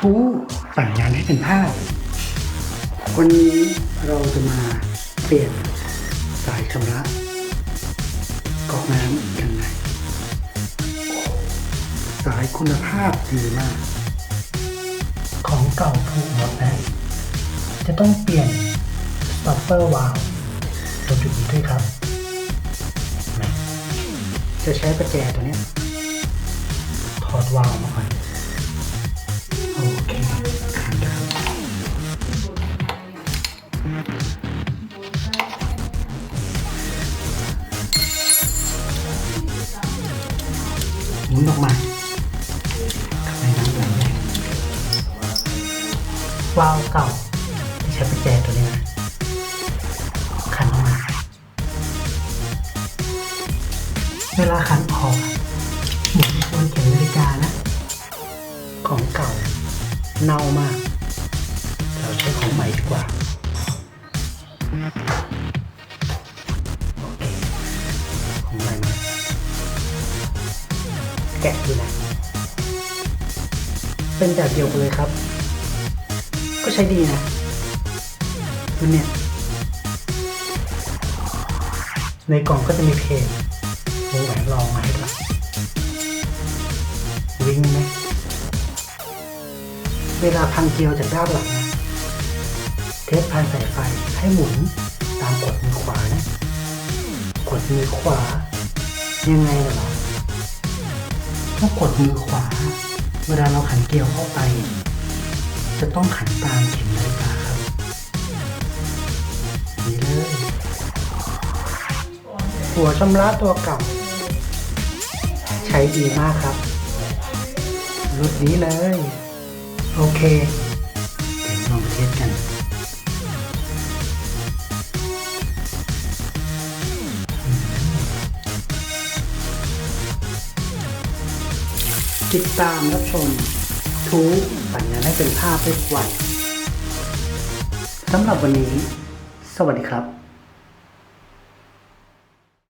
ทูสั่งงานให้เป็นภาพ วันนี้เราจะมาเปลี่ยนสายชำระก๊อกน้ำกันไหนสายคุณภาพดีมาก ของเก่าถูกหมดแล้วจะต้องเปลี่ยนสต็อปเปอร์วาลตรงจุดนี้ด้วยครับนะจะใช้ประแจตัวเนี้ยถอดวาล์วมาก่อน หมุนออกมาในน้ำไหลแรงวาล์วเก่าที่ใช้ประแจตัวนี้นะ ขันออกมา เวลาขันออกอะหมุนชวนเข็มนาฬิกานะ ของเก่าเน่ามาก เราใช้ของใหม่ดีกว่า แกะดูนะ เป็นแบบเดียวกันเลยครับ ก็ใช้ดีนะดูเนี่ย ในกล่องก็จะมีเพจวงแหวนรองมาให้ด้วยวิ่งไหมเวลาพังเกลียวจากด้านหลังนะเทปพันสายไฟให้หมุนตามกดมือขวานะ กดมือขวา ยังไงล่ะเหรอ ถ้ากดมือขวา เวลาเราขันเกลียวเข้าไป จะต้องขันตามเข็มนาฬิกาครับนี่เลย หัวชำระตัวเก่า ใช้ดีมากครับ รุ่นนี้เลย โอเค ติดตามรับชมทูปั่นงานให้เป็นภาพได้ทุกวันสำหรับวันนี้ สวัสดีครับ